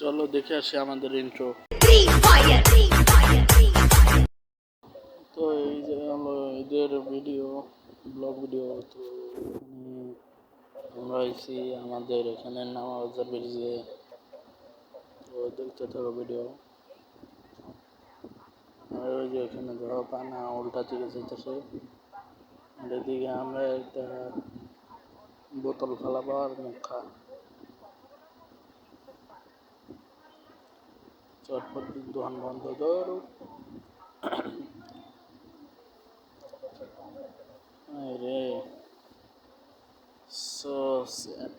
চলো দেখে আসি আমাদের ইন্ট্রো. তো এই যে হলো ঈদের ভিডিও ব্লগ ভিডিও তো আমরা হয়েছি আমাদের এখানে নামাবাজার ব্রিজে তো দেখতে থাকো ভিডিও আর ওই যে এখানে ধরো পানা উল্টা দিকে যেতেছে এদিকে আমরা একটা বোতল ফালাবো আর মুখা। চটপট দোকান বন্ধ ধরো আরে so sad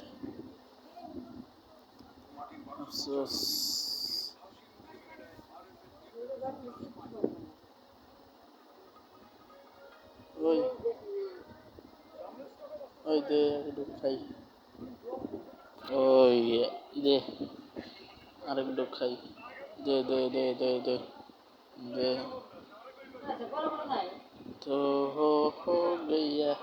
আফসোস ওই ওই দে, একটু খাই। ওই, দে, আরেকটু খাই। দে দে দে দে দে দে। তো হো হো গইয়া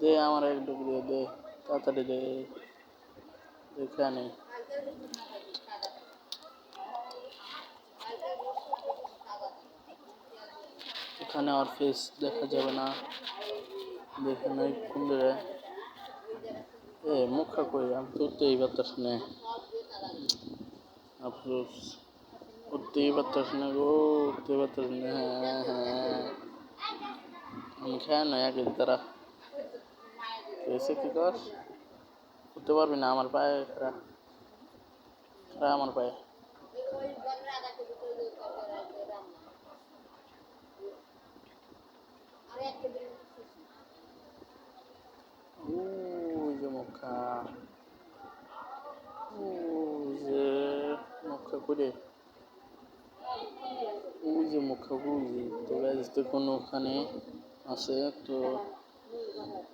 দে আমার এক ডুবড়ি দে, তাড়াতাড়ি দে। এখানে এখানে আর ফেস দেখা যাবে না। দেখে নাই কুন্দরে এ মুখা কই আমি তো উঠতেই পারতাস না আফসোস উঠতেই পারতাস না গো উঠতেই পারতাস না হ্যাঁ হ্যাঁ আমি খেয়ে নয় এক তারা এসে কি কর উঠতে পারবি না আমার পায়ে খারা খারা আমার পায়ে ওই যে মুখা ওই যে মুখা করে ওই যে মুখা ওই যে তো গাইজ দেখুন ওখানে আছে, তো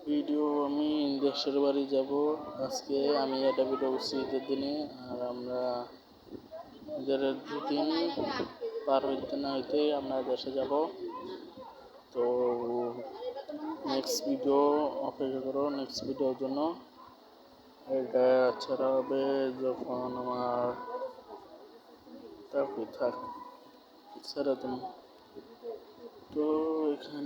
ভিডিও আমি দেশের বাড়ি যাব। আজকে আমি এটা ভিডিও করছি ঈদের দিনে, আর আমরা ঈদের দুদিন পার হইতে না হইতে আমরা দেশে যাব। তো নেক্সট ভিডিও অপেক্ষা করো নেক্সট ভিডিওর জন্য। এটা ছাড়া হবে যখন আমার তারপরে থাক ছেড়ে তুমি তো এখানে